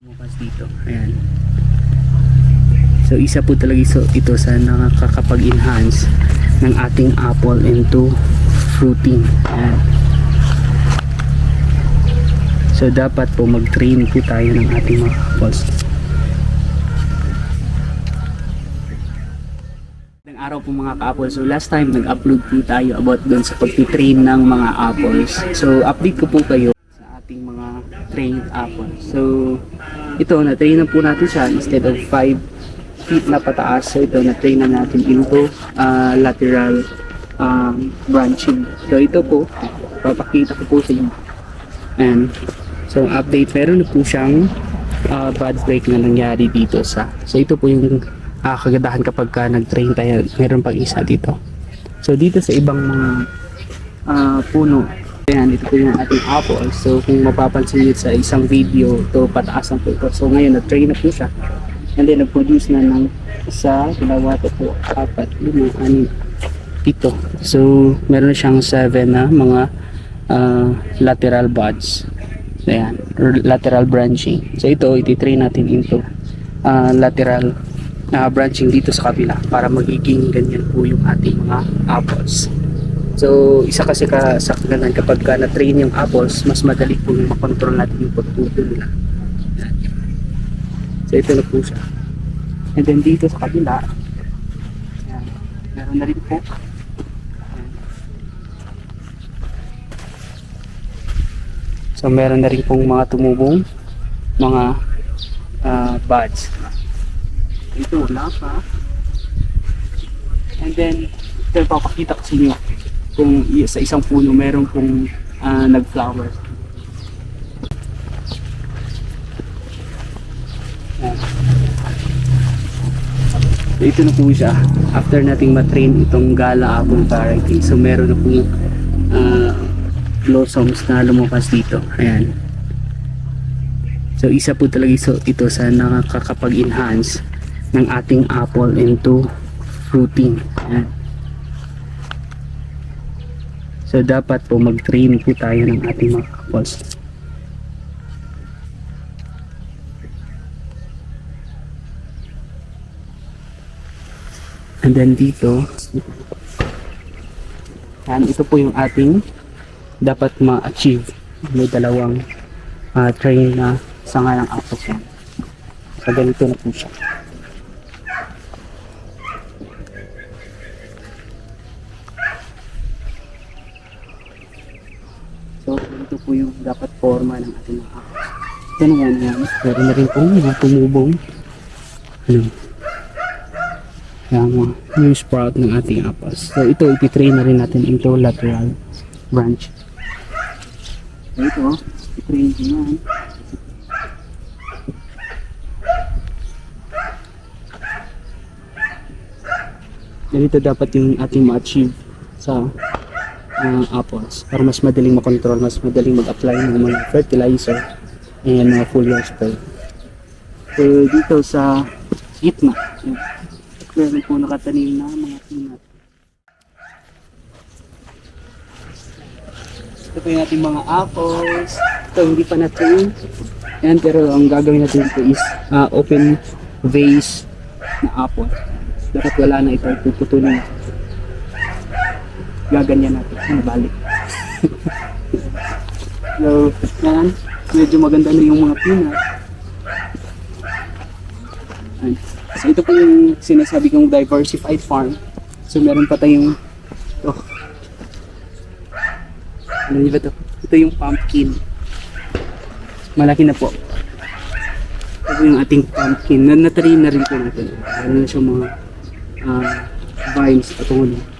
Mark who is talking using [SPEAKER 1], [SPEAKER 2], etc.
[SPEAKER 1] Bukas dito. Ayan. So isa po talaga ito sa nakakapag-enhance ng ating apple into fruiting. Ayan. So dapat po mag-train po tayo ng ating mga apples. Araw po mga ka-apple. So last time nag-upload po tayo about doon sa pag-train ng mga apples. So update ko po kayo ating mga trained apples. So ito, na-train na po natin siya instead of 5 feet na pataas. So ito, na-train na natin into uh, lateral um, branching. So ito po, papakita ko po sa inyo. And so update, meron na po siyang uh, bad break na nangyari dito sa. So ito po yung uh, kagandahan kapag ka nag-train tayo. Meron pang isa dito. So dito sa ibang mga uh, puno, Ayan, ito po yung ating apple. So kung mapapansin nyo sa isang video, ito pataas ang po. So ngayon, na-train na po siya. And then, nag-produce na ng isa, dalawa, tatlo, apat, lima, anim, pito. So, meron na siyang seven na mga ah, lateral buds. Ayan, lateral branching. So ito, ititrain natin into ah, lateral na branching dito sa kabila para magiging ganyan po yung ating mga apples. So, isa kasi ka sa kaganan kapag ka na-train yung apples, mas madali po makontrol natin yung pagtuto nila. So, ito na po siya. And then dito sa kabila, yan, meron na rin po. So, meron na rin pong mga tumubong mga ah, buds. Ito, wala. And then, ito papakita ko sa inyo kung sa isang puno meron pong ah, nag-flower. Ito na po siya. After nating matrain itong gala apple variety, so meron na po ah, blossoms na lumabas dito. Ayan. So isa po talaga ito sa nakakapag-enhance ng ating apple into fruiting. Ayan. So dapat po mag-train po tayo ng ating mga apples. And then dito, yan, ito po yung ating dapat ma-achieve. May dalawang ah, train na sanga ng apples yan. So ganito na po siya. So, ito po yung dapat forma ng ating mga na yan, yan. Meron na rin po mga tumubong. Ano? Yan mga new sprout ng ating apples. So, ito ipitrain na rin natin into lateral branch. So, ito, ipitrain ko yan. Ganito dapat yung ating ma-achieve sa uh, apples para mas madaling makontrol, mas madaling mag-apply ng mga fertilizer and mga foliar spray. So dito sa gitna, meron po nakatanim na mga peanut. Ito po yung ating mga apples. Ito hindi pa natin. Yan, pero ang gagawin natin ito is ah, open vase na apple. Dapat wala na ito, puputulin natin gaganyan natin. Ano, balik. so, yan. Medyo maganda na yung mga. Ayan. So, ito po yung sinasabi kong diversified farm. So, meron pa tayong ito. Ano yun ba ito? Ito yung pumpkin. Malaki na po. Ito yung ating pumpkin. Na natry na rin po natin. Meron na siya mga ah, vines patungo na.